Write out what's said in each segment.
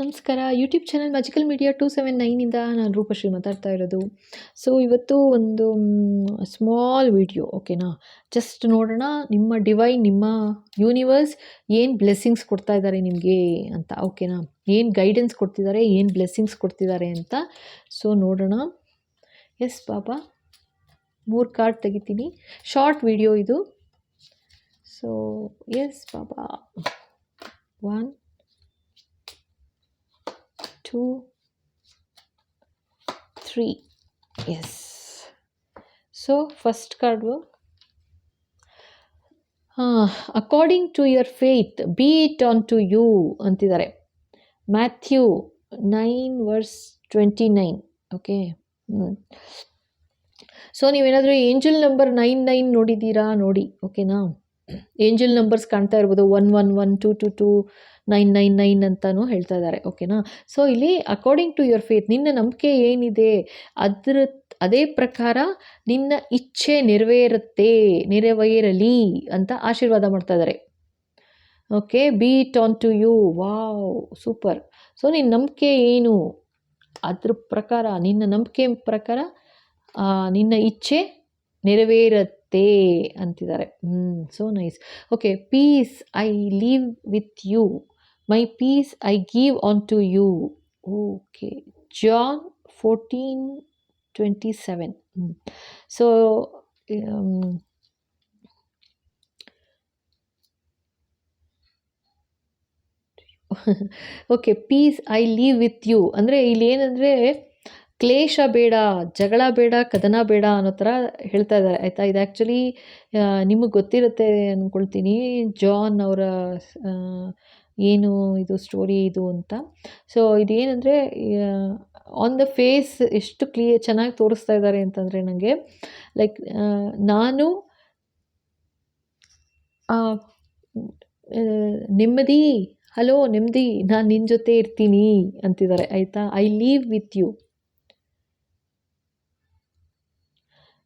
ನಮಸ್ಕಾರ. YouTube channel magical media two seven ನೈನಿಂದ ನಾನು ರೂಪಶ್ರೀ ಮಾತಾಡ್ತಾ ಇರೋದು. ಸೊ ಇವತ್ತು ಒಂದು ಸ್ಮಾಲ್ ವಿಡಿಯೋ ಓಕೆನಾ ಜಸ್ಟ್ ನೋಡೋಣ ನಿಮ್ಮ ಡಿವೈನ್ ನಿಮ್ಮ ಯೂನಿವರ್ಸ್ ಏನು ಬ್ಲೆಸ್ಸಿಂಗ್ಸ್ ಕೊಡ್ತಾ ಇದ್ದಾರೆ ನಿಮಗೆ ಅಂತ ಓಕೆನಾ ಏನು ಗೈಡೆನ್ಸ್ ಕೊಡ್ತಿದ್ದಾರೆ, ಏನು ಬ್ಲೆಸ್ಸಿಂಗ್ಸ್ ಕೊಡ್ತಿದ್ದಾರೆ ಅಂತ. ಸೊ ನೋಡೋಣ. ಎಸ್ ಬಾಬಾ ಮೂರು ಕಾರ್ಡ್ ತೆಗಿತೀನಿ. ಶಾರ್ಟ್ ವಿಡಿಯೋ ಇದು. So yes Baba one two, three. Yes. So, first card according to your faith be it unto you ಅಂತಿದ್ದಾರೆ Matthew nine verse twenty nine okay hmm so ನೀವೇನಾದರೂ angel number nine nine ನೋಡಿದ್ದೀರಾ? ನೋಡಿ. ಓಕೆನಾ angel numbers ಕಾಣ್ತಾ ಇರ್ಬೋದು one one one two two two nine nine nine ಅಂತಲೂ ಹೇಳ್ತಾ ಇದ್ದಾರೆ ಓಕೆನಾ ಸೊ ಇಲ್ಲಿ ಅಕಾರ್ಡಿಂಗ್ ಟು ಯುವರ್ ಫೇತ್ ನಿನ್ನ ನಂಬಿಕೆ ಏನಿದೆ? ಅದ್ರ, ಅದೇ ಪ್ರಕಾರ ನಿನ್ನ ಇಚ್ಛೆ ನೆರವೇರುತ್ತೆ, ನೆರವೇರಲಿ ಅಂತ ಆಶೀರ್ವಾದ ಮಾಡ್ತಾ ಇದ್ದಾರೆ. Okay be unto you wow super so ನಿನ್ನ ನಂಬಿಕೆ ಏನು? ಅದ್ರ ಪ್ರಕಾರ, ನಿನ್ನ ನಂಬಿಕೆ ಪ್ರಕಾರ ನಿನ್ನ ಇಚ್ಛೆ ನೆರವೇರುತ್ತೆ ಅಂತಿದ್ದಾರೆ. ಹ್ಞೂ so nice okay peace I leave with you my peace I give unto you okay John fourteen twenty seven so okay peace I leave with you ಅಂದರೆ ಇಲ್ಲಿ ಏನಂದರೆ ಕ್ಲೇಶ ಬೇಡ, ಜಗಳ ಬೇಡ, ಕದನ ಬೇಡ ಅನ್ನೋ ಥರ ಹೇಳ್ತಾ ಇದ್ದಾರೆ. ಆಯಿತಾ? ಇದು ಆ್ಯಕ್ಚುಲಿ ನಿಮಗೆ ಗೊತ್ತಿರುತ್ತೆ ಅಂದ್ಕೊಳ್ತೀನಿ ಜಾನ್ ಅವರ ಏನು ಇದು ಸ್ಟೋರಿ ಇದು ಅಂತ. ಸೊ ಇದೇನಂದರೆ ಆನ್ ದ ಫೇಸ್ ಎಷ್ಟು ಕ್ಲಿಯರ್ ಚೆನ್ನಾಗಿ ತೋರಿಸ್ತಾ ಇದ್ದಾರೆ ಅಂತಂದರೆ ನನಗೆ ಲೈಕ್ ನಾನು ನೆಮ್ಮದಿ, ಹಲೋ ನೆಮ್ಮದಿ, ನಾನು ನಿನ್ನ ಜೊತೆ ಇರ್ತೀನಿ ಅಂತಿದ್ದಾರೆ. ಆಯಿತಾ? I leave with you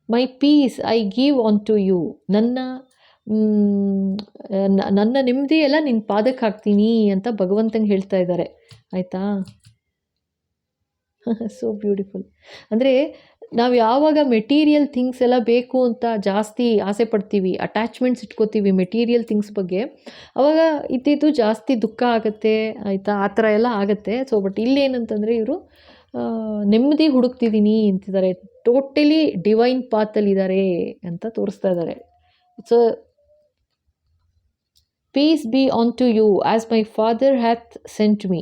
my peace I give unto you ನನ್ನ ನನ್ನ ನೆಮ್ಮದಿ ಎಲ್ಲ ನಿನ್ನ ಪಾದಕ್ಕೆ ಹಾಕ್ತೀನಿ ಅಂತ ಭಗವಂತಂಗೆ ಹೇಳ್ತಾ ಇದ್ದಾರೆ ಆಯಿತಾ? ಸೋ ಬ್ಯೂಟಿಫುಲ್ ಅಂದರೆ ನಾವು ಯಾವಾಗ ಮೆಟೀರಿಯಲ್ ಥಿಂಗ್ಸ್ ಎಲ್ಲ ಬೇಕು ಅಂತ ಜಾಸ್ತಿ ಆಸೆ ಪಡ್ತೀವಿ ಅಟ್ಯಾಚ್ಮೆಂಟ್ಸ್ ಇಟ್ಕೋತೀವಿ ಮೆಟೀರಿಯಲ್ ಥಿಂಗ್ಸ್ ಬಗ್ಗೆ, ಅವಾಗ ಇದ್ದಿದ್ದು ಜಾಸ್ತಿ ದುಃಖ ಆಗುತ್ತೆ, ಆಯಿತಾ? ಆ ಥರ ಎಲ್ಲ ಆಗುತ್ತೆ. ಸೊ ಬಟ್ ಇಲ್ಲೇನಂತಂದರೆ ಇವರು ನೆಮ್ಮದಿ ಹುಡುಕ್ತಿದ್ದೀನಿ ಅಂತಿದ್ದಾರೆ ಟೋಟಲಿ ಡಿವೈನ್ ಪಾತಲ್ಲಿದ್ದಾರೆ ಅಂತ ತೋರಿಸ್ತಾ ಇದ್ದಾರೆ so peace be unto you as my father hath sent me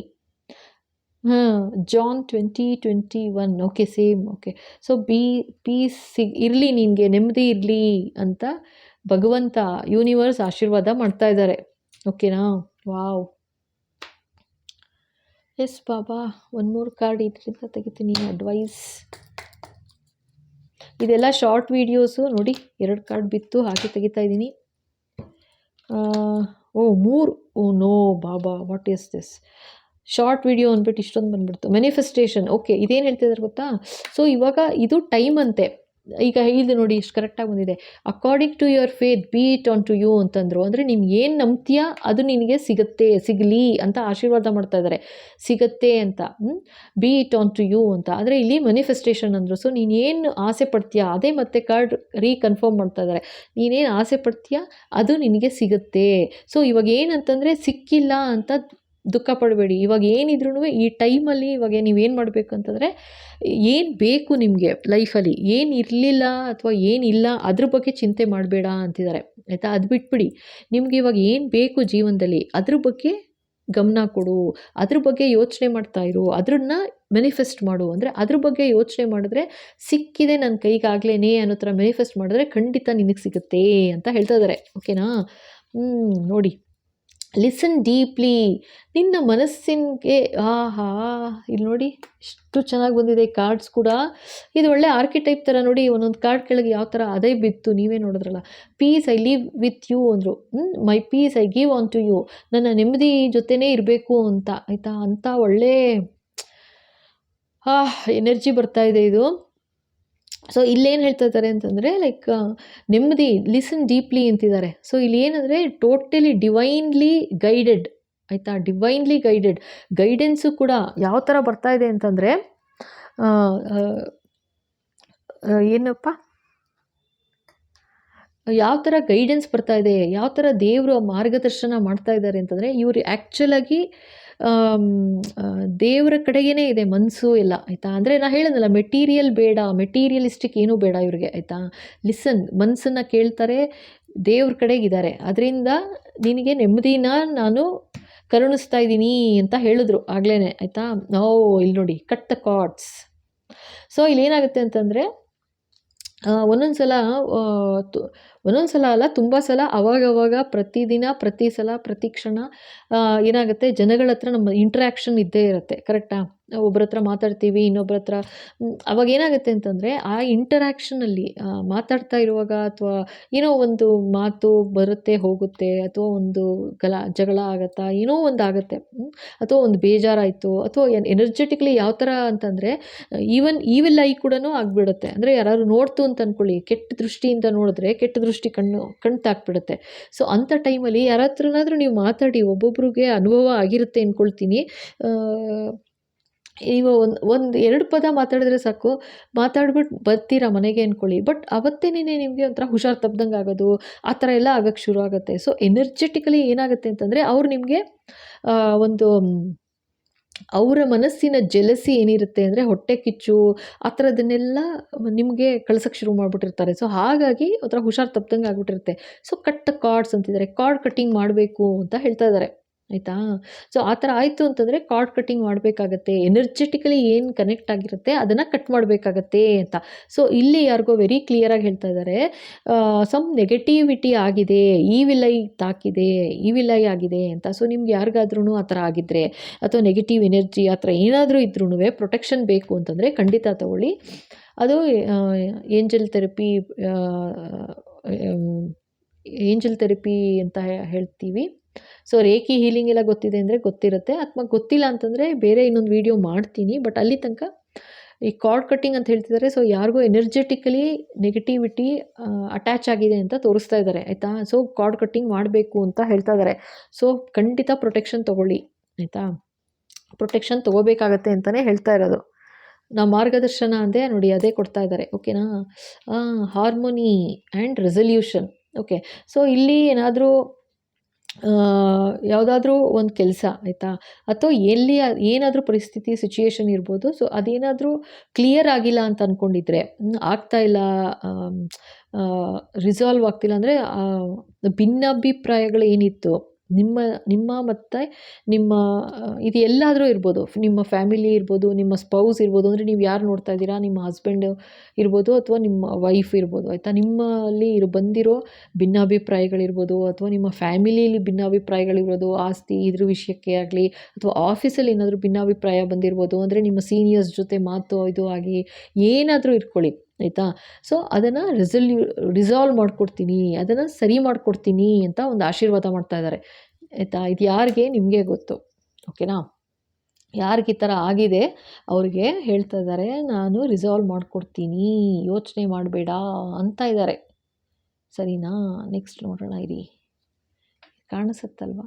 ಹಾಂ John twenty twenty one okay same okay so be peace ಸಿಗ್ ಇರಲಿ ನಿನಗೆ, ನೆಮ್ಮದಿ ಇರಲಿ ಅಂತ ಭಗವಂತ ಯೂನಿವರ್ಸ್ ಆಶೀರ್ವಾದ ಮಾಡ್ತಾ ಇದ್ದಾರೆ ಓಕೆನಾ wow yes Baba one more card ಇದರಿಂದ ತೆಗಿತೀನಿ ಅಡ್ವೈಸ್ ಇದೆಲ್ಲ ಶಾರ್ಟ್ ವೀಡಿಯೋಸು ನೋಡಿ, ಎರಡು ಕಾರ್ಡ್ ಬಿತ್ತು, ಹಾಕಿ ತೆಗಿತಾ ಇದ್ದೀನಿ. ಓ, ಮೂರು. Oh, no, Baba what is this short video ಅಂದ್ಬಿಟ್ಟು ಇಷ್ಟೊಂದು ಬಂದ್ಬಿಡ್ತು. ಮ್ಯಾನಿಫೆಸ್ಟೇಷನ್ ಓಕೆ ಇದೇನು ಹೇಳ್ತಿದ್ದಾರೆ ಗೊತ್ತಾ? ಸೊ ಇವಾಗ ಇದು ಟೈಮ್ ಅಂತೆ. ಈಗ ಇಲ್ಲಿ ನೋಡಿ ಇಷ್ಟು ಕರೆಕ್ಟಾಗಿ ಬಂದಿದೆ. According to your faith be it unto you ಅಂತಂದರು. ಅಂದರೆ ನೀನು ಏನು ನಂಬ್ತೀಯ, ಅದು ನಿನಗೆ ಸಿಗುತ್ತೆ, ಸಿಗಲಿ ಅಂತ ಆಶೀರ್ವಾದ ಮಾಡ್ತಾ ಇದ್ದಾರೆ ಸಿಗತ್ತೆ ಅಂತ. ಇಟ್ ಆನ್ ಟು ಯು ಅಂತ. ಆದರೆ ಇಲ್ಲಿ ಮ್ಯಾನಿಫೆಸ್ಟೇಷನ್ ಅಂದರು. ಸೊ ನೀನು ಏನು ಆಸೆ ಪಡ್ತೀಯಾ, ಅದೇ ಮತ್ತೆ ಕಾರ್ಡ್ ರೀಕನ್ಫರ್ಮ್ ಮಾಡ್ತಾ ಇದ್ದಾರೆ ನೀನೇನು ಆಸೆ ಪಡ್ತೀಯಾ, ಅದು ನಿನಗೆ ಸಿಗುತ್ತೆ. ಸೊ ಇವಾಗ ಏನಂತಂದರೆ, ಸಿಕ್ಕಿಲ್ಲ ಅಂತ ದುಃಖ ಪಡಬೇಡಿ. ಇವಾಗ ಏನಿದ್ರೂ ಈ ಟೈಮಲ್ಲಿ ಇವಾಗ ನೀವೇನು ಮಾಡಬೇಕು ಅಂತಂದರೆ ಏನು ಬೇಕು ನಿಮಗೆ ಲೈಫಲ್ಲಿ, ಏನು ಇರಲಿಲ್ಲ ಅಥವಾ ಏನಿಲ್ಲ ಅದ್ರ ಬಗ್ಗೆ ಚಿಂತೆ ಮಾಡಬೇಡ ಅಂತಿದ್ದಾರೆ. ಆಯಿತಾ? ಅದು ಬಿಟ್ಬಿಡಿ. ನಿಮ್ಗೆ ಇವಾಗ ಏನು ಬೇಕು ಜೀವನದಲ್ಲಿ ಅದ್ರ ಬಗ್ಗೆ ಗಮನ ಕೊಡು. ಅದ್ರ ಬಗ್ಗೆ ಯೋಚನೆ ಮಾಡ್ತಾ ಇರು. ಅದನ್ನ ಮೆನಿಫೆಸ್ಟ್ ಮಾಡು. ಅಂದರೆ ಅದ್ರ ಬಗ್ಗೆ ಯೋಚನೆ ಮಾಡಿದ್ರೆ ಸಿಕ್ಕಿದೆ ನನ್ನ ಕೈಗಾಗ್ಲೇ ಅನ್ನೋ ಥರ ಮೆನಿಫೆಸ್ಟ್ ಮಾಡಿದ್ರೆ ಖಂಡಿತ ನಿನಗೆ ಸಿಗುತ್ತೆ ಅಂತ ಹೇಳ್ತಾ ಇದ್ದಾರೆ. ಓಕೆನಾ ಹ್ಞೂ ನೋಡಿ. ಲಿಸನ್ ಡೀಪ್ಲಿ ನಿನ್ನ ಮನಸ್ಸಿಗೆ ಆಹಾ ಇಲ್ಲಿ ನೋಡಿ ಎಷ್ಟು ಚೆನ್ನಾಗಿ ಬಂದಿದೆ ಕಾರ್ಡ್ಸ್ ಕೂಡ. ಇದು ಒಳ್ಳೆ ಆರ್ಕಿಟೈಪ್ ಥರ ನೋಡಿ, ಒಂದೊಂದು ಕಾರ್ಡ್ ಕೆಳಗೆ ಯಾವ ಥರ ಅದೇ ಬಿತ್ತು, ನೀವೇ ನೋಡಿದ್ರಲ್ಲ. Peace I leave with you ಅಂದರು. My peace I give unto you ನನ್ನ ನೆಮ್ಮದಿ ಜೊತೆನೇ ಇರಬೇಕು ಅಂತ. ಆಯಿತಾ? ಅಂಥ ಒಳ್ಳೆ ಎನರ್ಜಿ ಬರ್ತಾ ಇದೆ ಇದು. ಸೊ ಇಲ್ಲೇನು ಹೇಳ್ತಾ ಇದ್ದಾರೆ ಅಂತಂದರೆ ಲೈಕ್ ನೆಮ್ಮದಿ ಲಿಸನ್ ಡೀಪ್ಲಿ ಅಂತಿದ್ದಾರೆ. ಸೊ ಇಲ್ಲಿ ಏನಂದರೆ ಟೋಟಲಿ ಡಿವೈನ್ಲಿ ಗೈಡೆಡ್ ಆಯಿತಾ? ಡಿವೈನ್ಲಿ ಗೈಡೆಡ್ ಗೈಡೆನ್ಸು ಕೂಡ ಯಾವ ಥರ ಬರ್ತಾ ಇದೆ ಅಂತಂದರೆ ಏನಪ್ಪ? ಯಾವ ಥರ ಗೈಡೆನ್ಸ್ ಬರ್ತಾ ಇದೆ, ಯಾವ ಥರ ದೇವರು ಮಾರ್ಗದರ್ಶನ ಮಾಡ್ತಾ ಇದ್ದಾರೆ ಅಂತಂದರೆ, ಇವರು ಆ್ಯಕ್ಚುಲಾಗಿ ದೇವರ ಕಡೆಗೇ ಇದೆ ಮನಸ್ಸು ಎಲ್ಲ, ಆಯಿತಾ? ಅಂದರೆ ನಾನು ಹೇಳಿದ್ನಲ್ಲ ಮೆಟೀರಿಯಲ್ ಬೇಡ ಮೆಟೀರಿಯಲಿಸ್ಟಿಕ್ ಏನೂ ಬೇಡ ಇವ್ರಿಗೆ, ಆಯಿತಾ? ಲಿಸನ್ ಮನಸ್ಸನ್ನು ಕೇಳ್ತಾರೆ, ದೇವ್ರ ಕಡೆಗಿದ್ದಾರೆ. ಅದರಿಂದ ನಿನಗೆ ನೆಮ್ಮದಿನ ನಾನು ಕರುಣಿಸ್ತಾ ಇದ್ದೀನಿ ಅಂತ ಹೇಳಿದ್ರು ಆಗ್ಲೇ ಆಯಿತಾ? ಓ ಇಲ್ಲಿ ನೋಡಿ ಕಟ್ ದ ಕಾರ್ಡ್ಸ್ ಸೊ ಇಲ್ಲಿ ಏನಾಗುತ್ತೆ ಅಂತಂದರೆ ಒಂದೊಂದು ಸಲ ಒಂದೊಂದು ಸಲ ಅಲ್ಲ, ತುಂಬ ಸಲ ಅವಾಗವಾಗ, ಪ್ರತಿದಿನ, ಪ್ರತಿ ಸಲ, ಪ್ರತಿ ಕ್ಷಣ ಏನಾಗುತ್ತೆ? ಜನಗಳ ಹತ್ರ ನಮ್ಮ ಇಂಟ್ರ್ಯಾಕ್ಷನ್ ಇದ್ದೇ ಇರುತ್ತೆ ಕರೆಕ್ಟಾ ಒಬ್ಬರ ಹತ್ರ ಮಾತಾಡ್ತೀವಿ ಇನ್ನೊಬ್ಬರ ಹತ್ರ. ಅವಾಗ ಏನಾಗುತ್ತೆ ಅಂತಂದರೆ, ಆ ಇಂಟರಾಕ್ಷನಲ್ಲಿ ಮಾತಾಡ್ತಾ ಇರುವಾಗ ಅಥವಾ ಏನೋ ಒಂದು ಮಾತು ಬರುತ್ತೆ, ಹೋಗುತ್ತೆ, ಅಥವಾ ಒಂದು ಗಲ, ಜಗಳ ಆಗತ್ತಾ, ಏನೋ ಒಂದು ಆಗುತ್ತೆ ಅಥವಾ ಒಂದು ಬೇಜಾರಾಯಿತು, ಅಥವಾ ಎನರ್ಜೆಟಿಕ್ಲಿ ಯಾವ ಥರ ಅಂತಂದರೆ ಈವನ್ ಈವೆಲ್ಲ ಐ ಕೂಡ ಆಗಿಬಿಡುತ್ತೆ. ಅಂದರೆ ಯಾರು ನೋಡ್ತು ಅಂತ ಅಂದ್ಕೊಳ್ಳಿ ಕೆಟ್ಟ ದೃಷ್ಟಿಯಿಂದ ನೋಡಿದ್ರೆ ಕೆಟ್ಟ ದೃಷ್ಟಿ ಕಣ್ಣು ಕಣ್ಣು ತಾಕ್ಬಿಡುತ್ತೆ. ಸೊ ಅಂಥ ಟೈಮಲ್ಲಿ ಯಾರ ಹತ್ರನಾದರೂ ನೀವು ಮಾತಾಡಿ, ಒಬ್ಬೊಬ್ರಿಗೆ ಅನುಭವ ಆಗಿರುತ್ತೆ ಅಂದ್ಕೊಳ್ತೀನಿ ನೀವು ಒಂದು ಒಂದು ಎರಡು ಪದ ಮಾತಾಡಿದ್ರೆ ಸಾಕು. ಮಾತಾಡ್ಬಿಟ್ಟು ಬರ್ತೀರಾ ಮನೆಗೆ ಅಂದ್ಕೊಳ್ಳಿ ಬಟ್ ಅವತ್ತೇನೇ ನಿಮಗೆ ಒಂಥರ ಹುಷಾರು ತಪ್ದಂಗೆ ಆಗೋದು, ಆ ಥರ ಎಲ್ಲ ಆಗೋಕ್ಕೆ ಶುರು ಆಗುತ್ತೆ. ಸೊ ಎನರ್ಜೆಟಿಕಲಿ ಏನಾಗುತ್ತೆ ಅಂತಂದರೆ ಅವ್ರು ನಿಮಗೆ ಒಂದು, ಅವರ ಮನಸ್ಸಿನ ಜಲಸಿ ಏನಿರುತ್ತೆ ಅಂದರೆ ಹೊಟ್ಟೆ ಕಿಚ್ಚು, ಆ ಥರದನ್ನೆಲ್ಲ ನಿಮಗೆ ಕಳ್ಸೋಕ್ಕೆ ಶುರು ಮಾಡಿಬಿಟ್ಟಿರ್ತಾರೆ. ಸೊ ಹಾಗಾಗಿ ಒಂಥರ ಹುಷಾರು ತಪ್ಪದಂಗೆ ಆಗ್ಬಿಟ್ಟಿರುತ್ತೆ. ಸೊ ಕಟ್ ಕಾರ್ಡ್ಸ್ ಅಂತಿದ್ದಾರೆ. ಕಾರ್ಡ್ ಕಟ್ಟಿಂಗ್ ಮಾಡಬೇಕು ಅಂತ ಹೇಳ್ತಾ ಇದ್ದಾರೆ. ಆಯಿತಾ? ಸೊ ಆ ಥರ ಆಯಿತು ಅಂತಂದರೆ ಕಾರ್ಡ್ ಕಟ್ಟಿಂಗ್ ಮಾಡಬೇಕಾಗತ್ತೆ ಎನರ್ಜೆಟಿಕಲಿ ಏನು ಕನೆಕ್ಟ್ ಆಗಿರುತ್ತೆ ಅದನ್ನು ಕಟ್ ಮಾಡಬೇಕಾಗತ್ತೆ ಅಂತ. ಸೊ ಇಲ್ಲಿ ಯಾರಿಗೋ ವೆರಿ ಕ್ಲಿಯರಾಗಿ ಹೇಳ್ತಾ ಇದ್ದಾರೆ ಸಮ್ ನೆಗೆಟಿವಿಟಿ ಆಗಿದೆ ಈ ವಿಲೈ ತಾಕಿದೆ ಈ ವಿಲೈ ಆಗಿದೆ ಅಂತ. ಸೊ ನಿಮ್ಗೆ ಯಾರಿಗಾದ್ರೂ ಆ ಥರ ಆಗಿದ್ದರೆ ಅಥವಾ ನೆಗೆಟಿವ್ ಎನರ್ಜಿ ಆ ಥರ ಏನಾದರೂ ಇದ್ರೂ ಪ್ರೊಟೆಕ್ಷನ್ ಬೇಕು ಅಂತಂದರೆ ಖಂಡಿತ ತಗೊಳ್ಳಿ. ಅದು ಏಂಜಲ್ ಥೆರಪಿ ಏಂಜಲ್ ಥೆರಪಿ ಅಂತ ಹೇಳ್ತೀವಿ. ಸೊ ರೇಖಿ ಹೀಲಿಂಗ್ ಎಲ್ಲ ಗೊತ್ತಿದೆ ಅಂದರೆ ಗೊತ್ತಿರುತ್ತೆ. ಅಥವಾ ಗೊತ್ತಿಲ್ಲ ಅಂತಂದರೆ ಬೇರೆ ಇನ್ನೊಂದು ವೀಡಿಯೋ ಮಾಡ್ತೀನಿ. ಬಟ್ ಅಲ್ಲಿ ತನಕ ಈ ಕಾರ್ಡ್ ಕಟ್ಟಿಂಗ್ ಅಂತ ಹೇಳ್ತಿದ್ದಾರೆ ಸೊ ಯಾರಿಗೂ ಎನರ್ಜೆಟಿಕಲಿ ನೆಗೆಟಿವಿಟಿ ಅಟ್ಯಾಚ್ ಆಗಿದೆ ಅಂತ ತೋರಿಸ್ತಾ ಇದ್ದಾರೆ ಆಯಿತಾ? ಸೊ ಕಾರ್ಡ್ ಕಟ್ಟಿಂಗ್ ಮಾಡಬೇಕು ಅಂತ ಹೇಳ್ತಾ ಇದ್ದಾರೆ ಸೊ ಖಂಡಿತ ಪ್ರೊಟೆಕ್ಷನ್ ತೊಗೊಳ್ಳಿ. ಆಯಿತಾ? ಪ್ರೊಟೆಕ್ಷನ್ ತೊಗೋಬೇಕಾಗತ್ತೆ ಅಂತಲೇ ಹೇಳ್ತಾ ಇರೋದು. ನಾ ಮಾರ್ಗದರ್ಶನ ಅಂದರೆ ನೋಡಿ ಅದೇ ಕೊಡ್ತಾ ಇದ್ದಾರೆ ಓಕೆನಾ harmony and resolution okay so ಇಲ್ಲಿ ಏನಾದರೂ ಯಾವುದಾದ್ರೂ ಒಂದು ಕೆಲಸ, ಆಯಿತಾ? ಅಥವಾ ಎಲ್ಲಿ ಏನಾದರೂ ಪರಿಸ್ಥಿತಿ ಸಿಚುಯೇಷನ್ ಇರ್ಬೋದು. ಸೊ ಅದೇನಾದರೂ ಕ್ಲಿಯರ್ ಆಗಿಲ್ಲ ಅಂತ ಅಂದ್ಕೊಂಡಿದ್ರೆ ಆಗ್ತಾ ಇಲ್ಲ ರಿಸಾಲ್ವ್ ಆಗ್ತಿಲ್ಲ ಅಂದರೆ ಭಿನ್ನಾಭಿಪ್ರಾಯಗಳು ಏನಿತ್ತು ನಿಮ್ಮ ನಿಮ್ಮ ಮತ್ತು ನಿಮ್ಮ ಇದು ಎಲ್ಲಾದರೂ ಇರ್ಬೋದು. ನಿಮ್ಮ ಫ್ಯಾಮಿಲಿ ಇರ್ಬೋದು, ನಿಮ್ಮ ಸ್ಪೌಸ್ ಇರ್ಬೋದು, ಅಂದರೆ ನೀವು ಯಾರು ನೋಡ್ತಾ ಇದ್ದೀರಾ? ನಿಮ್ಮ ಹಸ್ಬೆಂಡ್ ಇರ್ಬೋದು ಅಥವಾ ನಿಮ್ಮ ವೈಫ್ ಇರ್ಬೋದು, ಆಯಿತಾ? ನಿಮ್ಮಲ್ಲಿ ಇರು, ಬಂದಿರೋ ಭಿನ್ನಾಭಿಪ್ರಾಯಗಳಿರ್ಬೋದು ಅಥವಾ ನಿಮ್ಮ ಫ್ಯಾಮಿಲಿಯಲ್ಲಿ ಭಿನ್ನಾಭಿಪ್ರಾಯಗಳಿರ್ಬೋದು ಆಸ್ತಿ ಇದ್ರ ವಿಷಯಕ್ಕೆ ಆಗಲಿ ಅಥವಾ ಆಫೀಸಲ್ಲಿ ಏನಾದರೂ ಭಿನ್ನಾಭಿಪ್ರಾಯ ಬಂದಿರ್ಬೋದು, ಅಂದರೆ ನಿಮ್ಮ ಸೀನಿಯರ್ಸ್ ಜೊತೆ ಮಾತು ಇದು ಆಗಿ ಏನಾದರೂ ಇಟ್ಕೊಳ್ಳಿ ಆಯಿತಾ? ಸೊ ಅದನ್ನು ರೆಸಲ್ಯೂ ರಿಸಾಲ್ವ್ ಮಾಡಿಕೊಡ್ತೀನಿ, ಅದನ್ನು ಸರಿ ಮಾಡಿಕೊಡ್ತೀನಿ ಅಂತ ಒಂದು ಆಶೀರ್ವಾದ ಮಾಡ್ತಾ ಇದ್ದಾರೆ ಆಯಿತಾ? ಇದು ಯಾರಿಗೆ? ನಿಮಗೆ ಗೊತ್ತು. ಓಕೆನಾ ಯಾರಿಗೆ ಈ ಥರ ಆಗಿದೆ? ಅವ್ರಿಗೆ ಹೇಳ್ತಾ ಇದ್ದಾರೆ ನಾನು ರಿಸಾಲ್ವ್ ಮಾಡಿಕೊಡ್ತೀನಿ, ಯೋಚನೆ ಮಾಡಬೇಡ ಅಂತ ಇದ್ದಾರೆ ಸರಿನಾ? ನೆಕ್ಸ್ಟ್ ನೋಡೋಣ ಇರಿ. ಕಾಣಿಸುತ್ತಲ್ವಾ?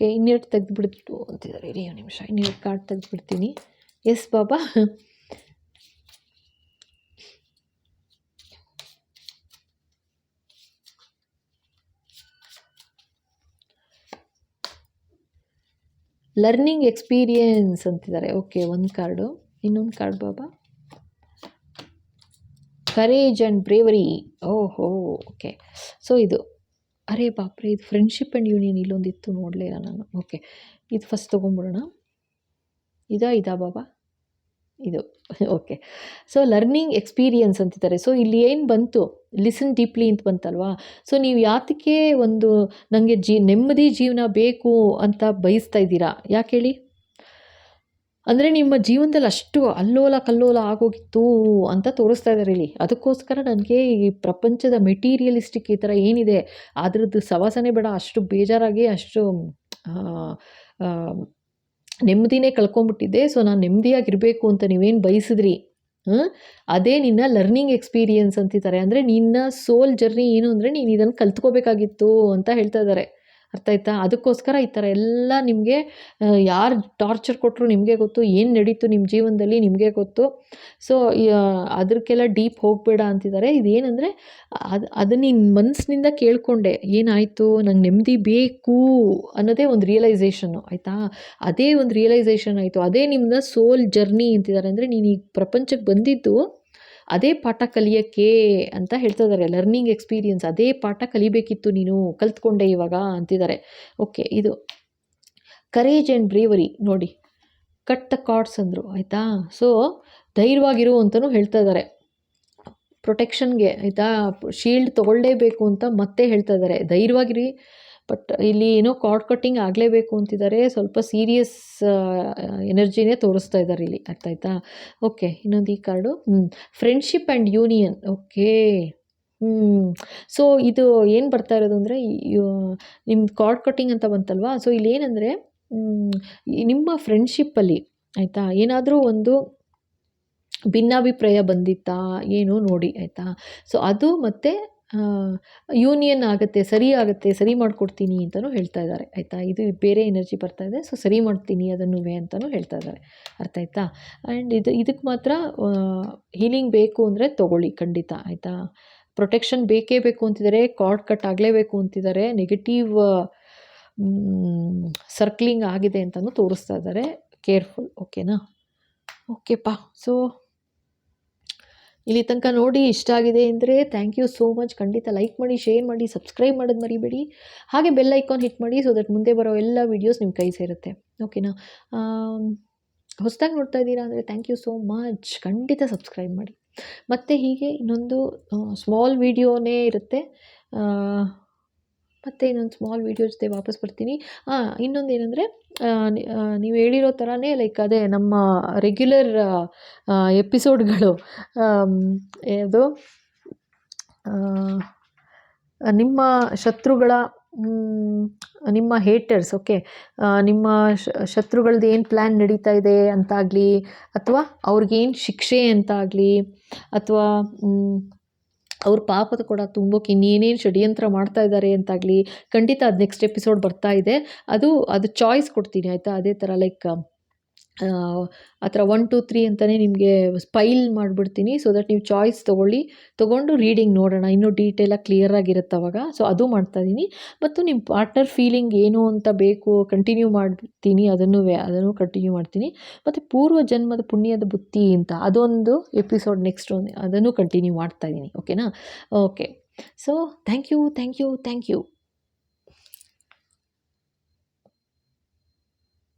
ಓಕೆ ಇನ್ನೆರಡು ತೆಗೆದುಬಿಡ್ತು ಅಂತಿದ್ದಾರೆ. ಇರಿ ಒಂದು ನಿಮಿಷ ಇನ್ನೆರಡು ಕಾರ್ಡ್ ತೆಗೆದುಬಿಡ್ತೀನಿ. ಎಸ್ ಬಾಬಾ. ಲರ್ನಿಂಗ್ ಎಕ್ಸ್ಪೀರಿಯನ್ಸ್ ಅಂತಿದ್ದಾರೆ. ಓಕೆ, ಒಂದು ಕಾರ್ಡು ಇನ್ನೊಂದು card Baba. Courage and bravery ಓಹೋ, ಓಕೆ. ಸೊ ಇದು ಅರೆ ಬಾಪ್ರೆ, ಇದು ಫ್ರೆಂಡ್ಶಿಪ್ ಆ್ಯಂಡ್ ಯೂನಿಯನ್ ಇಲ್ಲೊಂದಿತ್ತು ನೋಡಲಿಲ್ಲ ನಾನು. ಓಕೆ ಇದು ಫಸ್ಟ್ ತೊಗೊಂಬಿಡೋಣ ಇದಾ ಇದಾ ಬಾಬಾ? ಇದು. ಓಕೆ ಸೊ ಲರ್ನಿಂಗ್ ಎಕ್ಸ್ಪೀರಿಯನ್ಸ್ ಅಂತಿದ್ದಾರೆ. ಸೊ ಇಲ್ಲಿ ಏನು ಬಂತು? ಲಿಸನ್ ಡೀಪ್ಲಿ ಅಂತ ಬಂತಲ್ವಾ? ಸೊ ನೀವು ಯಾತಕ್ಕೆ ಒಂದು ನನಗೆ ಜೀ, ನೆಮ್ಮದಿ ಜೀವನ ಬೇಕು ಅಂತ ಬಯಸ್ತಾ ಇದ್ದೀರಾ? ಯಾಕೆ ಹೇಳಿ? ಅಂದರೆ ನಿಮ್ಮ ಜೀವನದಲ್ಲಿ ಅಷ್ಟು ಅಲ್ಲೋಲ ಕಲ್ಲೋಲ ಆಗೋಗಿತ್ತು ಅಂತ ತೋರಿಸ್ತಾ ಇದ್ದಾರೆ ಇಲ್ಲಿ. ಅದಕ್ಕೋಸ್ಕರ ನನಗೆ ಈ ಪ್ರಪಂಚದ ಮೆಟೀರಿಯಲಿಸ್ಟಿಕ್ ಈ ಥರ ಏನಿದೆ, ಅದ್ರದ್ದು ಸವಾಸನೆ ಬೇಡ, ಅಷ್ಟು ಬೇಜಾರಾಗಿ ಅಷ್ಟು ನೆಮ್ಮದಿನೇ ಕಳ್ಕೊಂಬಿಟ್ಟಿದ್ದೆ. ಸೊ, ನಾನು ನೆಮ್ಮದಿಯಾಗಿರಬೇಕು ಅಂತ ನೀವೇನು ಬಯಸಿದ್ರಿ ಅದೇ ನಿನ್ನ ಲರ್ನಿಂಗ್ ಎಕ್ಸ್ಪೀರಿಯನ್ಸ್ ಅಂತಿದ್ದಾರೆ. ಅಂದರೆ ನಿನ್ನ ಸೋಲ್ ಜರ್ನಿ ಏನು ಅಂದರೆ ನೀನು ಇದನ್ನು ಕಲ್ತ್ಕೋಬೇಕಾಗಿತ್ತು ಅಂತ ಹೇಳ್ತಾ ಇದ್ದಾರೆ ಅರ್ಥ ಆಯ್ತಾ? ಅದಕ್ಕೋಸ್ಕರ ಈ ಥರ ಎಲ್ಲ ನಿಮಗೆ ಯಾರು ಟಾರ್ಚರ್ ಕೊಟ್ಟರು ನಿಮಗೆ ಗೊತ್ತು, ಏನು ನಡೀತು ನಿಮ್ಮ ಜೀವನದಲ್ಲಿ ನಿಮಗೆ ಗೊತ್ತು. ಸೊ ಅದಕ್ಕೆಲ್ಲ ಡೀಪ್ ಹೋಗಬೇಡ ಅಂತಿದ್ದಾರೆ. ಇದೇನೆಂದರೆ, ಅದು ಅದು ನಿನ್ನ ಮನಸ್ಸಿನಿಂದ ಕೇಳಿಕೊಂಡೆ, ಏನಾಯಿತು, ನಂಗೆ ನೆಮ್ಮದಿ ಬೇಕು ಅನ್ನೋದೇ ಒಂದು ರಿಯಲೈಸೇಷನ್ನು ಆಯಿತಾ? ಅದೇ ಒಂದು ರಿಯಲೈಸೇಷನ್ ಆಯಿತು. ಅದೇ ನಿಮ್ಮನ್ನ ಸೋಲ್ ಜರ್ನಿ ಅಂತಿದ್ದಾರೆ. ಅಂದರೆ ನೀನು ಈ ಪ್ರಪಂಚಕ್ಕೆ ಬಂದಿದ್ದು ಅದೇ ಪಾಠ ಕಲಿಯೋಕ್ಕೆ ಅಂತ ಹೇಳ್ತಾ ಇದ್ದಾರೆ ಲರ್ನಿಂಗ್ ಎಕ್ಸ್ಪೀರಿಯನ್ಸ್ ಅದೇ ಪಾಠ ಕಲಿಬೇಕಿತ್ತು ನೀನು, ಕಲ್ತ್ಕೊಂಡೆ ಇವಾಗ ಅಂತಿದ್ದಾರೆ. ಓಕೆ ಇದು ಕರೇಜ್ ಆ್ಯಂಡ್ ಬ್ರೇವರಿ ನೋಡಿ. ಕಟ್ ದ ಕಾರ್ಡ್ಸ್ ಅಂದರು, ಆಯಿತಾ? ಸೊ ಧೈರ್ಯವಾಗಿರು ಅಂತಲೂ ಹೇಳ್ತಾ ಇದ್ದಾರೆ. ಪ್ರೊಟೆಕ್ಷನ್ಗೆ ಆಯಿತಾ? ಶೀಲ್ಡ್ ತೊಗೊಳ್ಳೇಬೇಕು ಅಂತ ಮತ್ತೆ ಹೇಳ್ತಾ ಇದ್ದಾರೆ. ಧೈರ್ಯವಾಗಿರಿ. ಬಟ್ ಇಲ್ಲಿ ಏನೋ ಕಾರ್ಡ್ ಕಟ್ಟಿಂಗ್ ಆಗಲೇಬೇಕು ಅಂತಿದ್ದಾರೆ ಸ್ವಲ್ಪ ಸೀರಿಯಸ್ ಎನರ್ಜಿನೇ ತೋರಿಸ್ತಾ ಇದ್ದಾರೆ ಇಲ್ಲಿ. ಅರ್ಥ ಆಯ್ತಾ ಓಕೆ ಇನ್ನೊಂದು ಈ card hmm friendship and union okay hmm so ಇದು ಏನು ಬರ್ತಾ ಇರೋದು ಅಂದರೆ ನಿಮ್ಮದು ಕಾರ್ಡ್ ಕಟ್ಟಿಂಗ್ ಅಂತ ಬಂತಲ್ವಾ? ಸೊ ಇಲ್ಲಿ ಏನಂದರೆ ನಿಮ್ಮ ಫ್ರೆಂಡ್ಶಿಪ್ಪಲ್ಲಿ ಆಯಿತಾ? ಏನಾದರೂ ಒಂದು ಭಿನ್ನಾಭಿಪ್ರಾಯ ಬಂದಿತ್ತಾ? ಏನು ನೋಡಿ, ಆಯಿತಾ? ಸೊ ಅದು ಮತ್ತು ಯೂನಿಯನ್ ಆಗುತ್ತೆ, ಸರಿ ಆಗುತ್ತೆ, ಸರಿ ಮಾಡಿಕೊಡ್ತೀನಿ ಅಂತಲೂ ಹೇಳ್ತಾ ಇದ್ದಾರೆ. ಆಯಿತಾ? ಇದು ಬೇರೆ ಎನರ್ಜಿ ಬರ್ತಾ ಇದೆ ಸೊ ಸರಿ ಮಾಡ್ತೀನಿ, ಅದನ್ನು ಅಂತಲೂ ಹೇಳ್ತಾ ಇದ್ದಾರೆ. ಅರ್ಥ ಆಯ್ತಾ? ಆ್ಯಂಡ್ ಇದು, ಇದಕ್ಕೆ ಮಾತ್ರ ಹೀಲಿಂಗ್ ಬೇಕು ಅಂದರೆ ತೊಗೊಳ್ಳಿ, ಖಂಡಿತ. ಆಯಿತಾ? ಪ್ರೊಟೆಕ್ಷನ್ ಬೇಕೇ ಬೇಕು ಅಂತಿದ್ದಾರೆ ಕಾರ್ಡ್ ಕಟ್ ಆಗಲೇಬೇಕು ಅಂತಿದ್ದಾರೆ ನೆಗೆಟಿವ್ ಸರ್ಕ್ಲಿಂಗ್ ಆಗಿದೆ ಅಂತಲೂ ತೋರಿಸ್ತಾ ಇದ್ದಾರೆ. ಕೇರ್ಫುಲ್ ಓಕೆನಾ ಓಕೆಪ್ಪ ಸೊ ಇಲ್ಲಿ ತನಕ ನೋಡಿ ಇಷ್ಟ ಆಗಿದೆ ಅಂದರೆ ಥ್ಯಾಂಕ್ ಯು ಸೋ ಮಚ್ ಖಂಡಿತ ಲೈಕ್ ಮಾಡಿ ಶೇರ್ ಮಾಡಿ ಸಬ್ಸ್ಕ್ರೈಬ್ ಮಾಡೋದು ಮರಿಬೇಡಿ. ಹಾಗೆ ಬೆಲ್ ಐಕಾನ್ ಹಿಟ್ ಮಾಡಿ ಸೊ ದಟ್ ಮುಂದೆ ಬರೋ ಎಲ್ಲ ವೀಡಿಯೋಸ್ ನಿಮ್ಮ ಕೈ ಸೇರುತ್ತೆ. ಓಕೆನಾ ಹೊಸದಾಗಿ ನೋಡ್ತಾ ಇದ್ದೀರಾ ಅಂದರೆ ಥ್ಯಾಂಕ್ ಯು ಸೋ ಮಚ್ ಖಂಡಿತ ಸಬ್ಸ್ಕ್ರೈಬ್ ಮಾಡಿ. ಮತ್ತು ಹೀಗೆ ಇನ್ನೊಂದು ಸ್ಮಾಲ್ ವೀಡಿಯೋನೇ ಇರುತ್ತೆ. ಮತ್ತು ಇನ್ನೊಂದು ಸ್ಮಾಲ್ ವೀಡಿಯೋ ಜೊತೆ ವಾಪಸ್ ಬರ್ತೀನಿ. ಇನ್ನೊಂದು ಏನಂದರೆ ನೀವು ಹೇಳಿರೋ ಥರನೇ ಲೈಕ್ ಅದೇ ನಮ್ಮ ರೆಗ್ಯುಲರ್ ಎಪಿಸೋಡ್ಗಳು ಯಾವುದು? ನಿಮ್ಮ ಶತ್ರುಗಳ ನಿಮ್ಮ ಹೇಟರ್ಸ್ ಓಕೆ ನಿಮ್ಮ ಶತ್ರುಗಳದ್ದು ಏನು ಪ್ಲ್ಯಾನ್ ನಡೀತಾ ಇದೆ ಅಂತಾಗಲಿ, ಅಥವಾ ಅವ್ರಿಗೇನು ಶಿಕ್ಷೆ ಅಂತಾಗಲಿ, ಅಥವಾ ಅವ್ರ ಪಾಪದ ಕೂಡ ತುಂಬೋಕೆ ಇನ್ನೇನೇನು ಷಡ್ಯಂತ್ರ ಮಾಡ್ತಾ ಇದ್ದಾರೆ ಅಂತಾಗಲಿ ಖಂಡಿತ ಅದು ನೆಕ್ಸ್ಟ್ ಎಪಿಸೋಡ್ ಬರ್ತಾ ಇದೆ. ಅದು ಅದು ಚಾಯ್ಸ್ ಕೊಡ್ತೀನಿ, ಆಯಿತಾ? ಅದೇ ಥರ ಲೈಕ್ ಆ ಥರ ಒನ್ ಟು ತ್ರೀ ಅಂತಲೇ ನಿಮಗೆ ಸ್ಪೈಲ್ ಮಾಡಿಬಿಡ್ತೀನಿ. ಸೊ ದಟ್ ನೀವು ಚಾಯ್ಸ್ ತೊಗೊಳ್ಳಿ. ತೊಗೊಂಡು ರೀಡಿಂಗ್ ನೋಡೋಣ. ಇನ್ನೂ ಡೀಟೇಲಾಗಿ ಕ್ಲಿಯರಾಗಿರುತ್ತೆ ಅವಾಗ. ಸೊ ಅದು ಮಾಡ್ತಾಯಿದ್ದೀನಿ ಮತ್ತು ನಿಮ್ಮ ಪಾರ್ಟ್ನರ್ ಫೀಲಿಂಗ್ ಏನು ಅಂತ ಬೇಕು ಕಂಟಿನ್ಯೂ ಮಾಡ್ತೀನಿ. ಅದನ್ನು ಅದನ್ನು ಕಂಟಿನ್ಯೂ ಮಾಡ್ತೀನಿ. ಮತ್ತು ಪೂರ್ವ ಜನ್ಮದ ಪುಣ್ಯದ ಬುತ್ತಿ ಅಂತ ಅದೊಂದು ಎಪಿಸೋಡ್ ನೆಕ್ಸ್ಟ್ ಒಂದು ಅದನ್ನು ಕಂಟಿನ್ಯೂ ಮಾಡ್ತಾಯಿದ್ದೀನಿ ಓಕೆನಾ okay so thank you thank you thank you